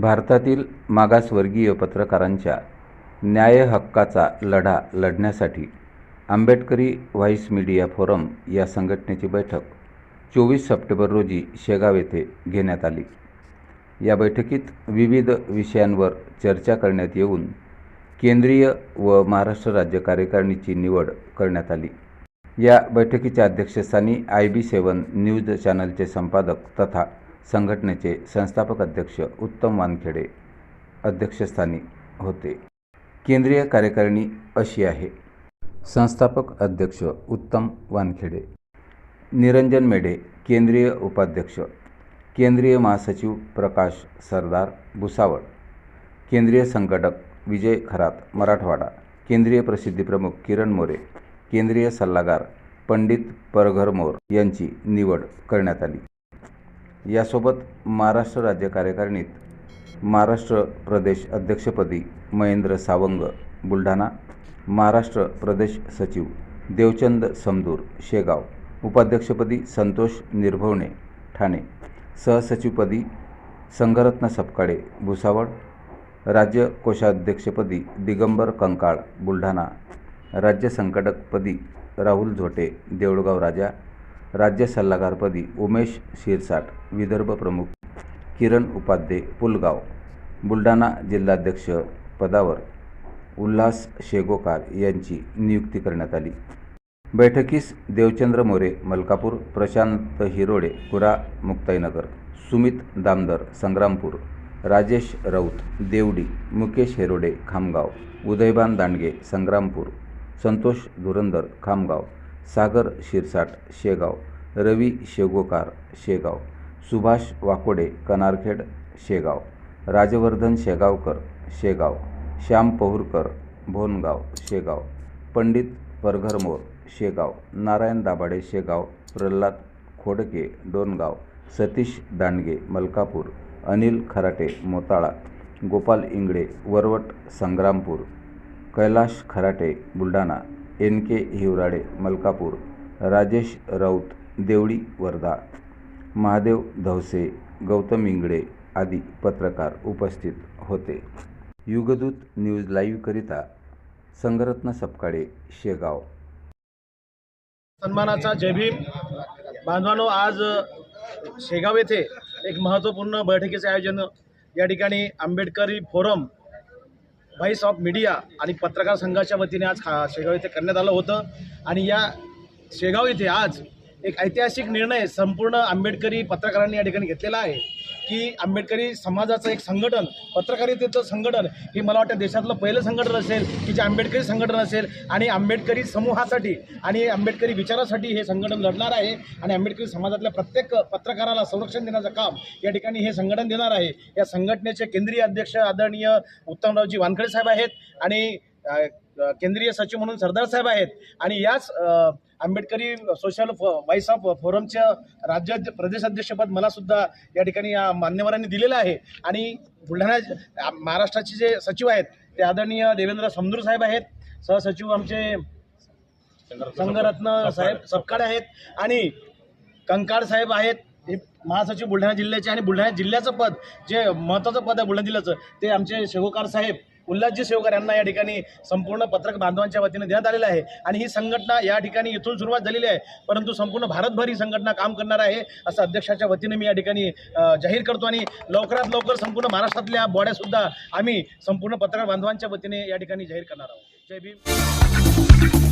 भारतातील मागासवर्गीय पत्रकारांच्या न्याय हक्काचा लढा लढण्यासाठी आंबेडकरी व्हाईस मीडिया फोरम या संघटनेची बैठक चोवीस सप्टेंबर रोजी शेगाव येथे घेण्यात आली. या बैठकीत विविध विषयांवर चर्चा करण्यात येऊन केंद्रीय व महाराष्ट्र राज्य कार्यकारिणीची निवड करण्यात आली. या बैठकीच्या अध्यक्षस्थानी आय बी सेवन न्यूज चॅनलचे संपादक तथा संघटनेचे संस्थापक अध्यक्ष उत्तम वानखेडे अध्यक्षस्थानी होते. केंद्रीय कार्यकारिणी अशी आहे. संस्थापक अध्यक्ष उत्तम वानखेडे निरंजन मेढे केंद्रीय उपाध्यक्ष केंद्रीय महासचिव प्रकाश सरदार भुसावळ केंद्रीय संघटक विजय खरात मराठवाडा केंद्रीय प्रसिद्धी प्रमुख किरण मोरे केंद्रीय सल्लागार पंडित परघर मोर यांची निवड करण्यात आली. यासोबत महाराष्ट्र राज्य कार्यकारिणीत महाराष्ट्र प्रदेश अध्यक्षपदी महेंद्र सावंग बुलढाणा महाराष्ट्र प्रदेश सचिव देवचंद समदूर शेगाव उपाध्यक्षपदी संतोष निर्भवणे ठाणे सहसचिवपदी संघरत्न सपकाळे भुसावळ राज्य कोषाध्यक्षपदी दिगंबर कंकाळ बुलढाणा राज्य संकटकपदी राहुल झोटे देऊळगाव राजा राज्य सल्लागारपदी उमेश शिरसाट विदर्भ प्रमुख किरण उपाध्ये पुलगाव. बुलढाणा जिल्हाध्यक्ष पदावर उल्हास शेगोकार यांची नियुक्ती करण्यात आली. बैठकीस देवचंद्र मोरे मलकापूर प्रशांत हिरोडे कुरा मुक्ताईनगर सुमित दामदर संग्रामपूर राजेश राऊत देवडी मुकेश हेरोडे खामगाव उदयभान दांडगे संग्रामपूर संतोष धुरंदर खामगाव. सागर शिरसाट शेगाव. रवी शेगोकार शेगाव. सुभाष वाकोडे कनारखेड शेगाव. राजवर्धन शेगावकर शेगाव. श्याम पहुरकर भोनगाव शेगाव. पंडित परघरमोर शेगाव. नारायण दाभाडे शेगाव. प्रल्हाद खोडके डोनगाव सतीश दांडगे मलकापूर. अनिल खराटे मोताळा. गोपाल इंगळे वरवट संग्रामपूर. कैलाश खराटे बुलढाणा. एन के हिवराडे मलकापूर राजेश राऊत देवळी वर्धा महादेव धवसे गौतम इंगळे आदी पत्रकार उपस्थित होते. युगदूत न्यूज लाईव्हकरिता संगरत्न सपकाळे शेगाव. सन्मानाचा जय भीम. बांधवानो आज शेगाव येथे एक महत्त्वपूर्ण बैठकीचे आयोजन या ठिकाणी आंबेडकरी फोरम व्हाईस ऑफ मीडिया आणि पत्रकार संघाच्या वतीने आज खा शेगाव येथे करण्यात आलं होतं. आणि या शेगाव येथे आज एक ऐतिहासिक निर्णय संपूर्ण आंबेडकरी पत्रकारांनी या ठिकाणी घेतलेला आहे. की आंबेडकरी समाजाचं एक संघटन पत्रकारितेचं संघटन हे मला वाटतं देशातलं पहिलं संघटन असेल की जे आंबेडकरी संघटन असेल आणि आंबेडकरी समूहासाठी आणि आंबेडकरी विचारासाठी हे संघटन लढणार आहे आणि आंबेडकरी समाजातल्या प्रत्येक पत्रकाराला संरक्षण देण्याचं काम या ठिकाणी हे संघटन देणार आहे. या संघटनेचे केंद्रीय अध्यक्ष आदरणीय उत्तमरावजी वानखडे साहेब आहेत आणि केंद्रीय सचिव म्हणून सरदार साहेब आहेत. आणि याच आंबेडकरी सोशल व्हाईस ऑफ फोरमच्या राज्य प्रदेशाध्यक्षपद मला सुद्धा या ठिकाणी या मान्यवरांनी दिलेलं आहे. आणि बुलढाणा महाराष्ट्राचे जे सचिव आहेत ते आदरणीय देवेंद्र समदूर साहेब आहेत. सहसचिव आमचे संघरत्न साहेब सपकाळे आहेत. आणि कंकाळ साहेब आहेत. हे महासचिव बुलढाणा जिल्ह्याचे आणि बुलढाणा जिल्ह्याचं पद जे महत्त्वाचं पद आहे बुलढाणा जिल्ह्याचं ते आमचे शेवकार साहेब उल्हासजी सेवकर यांना या ठिकाणी संपूर्ण पत्रक बांधवांच्या वतीने देण्यात आलेलं आहे. आणि ही संघटना या ठिकाणी इथून सुरुवात झालेली आहे. परंतु संपूर्ण भारतभर ही संघटना काम करणार आहे असं अध्यक्षाच्या वतीने मी या ठिकाणी जाहीर करतो. आणि लवकरात लवकर संपूर्ण महाराष्ट्रातल्या बॉड्यासुद्धा आम्ही संपूर्ण पत्रकार बांधवांच्या वतीने या ठिकाणी जाहीर करणार आहोत. जय भीम.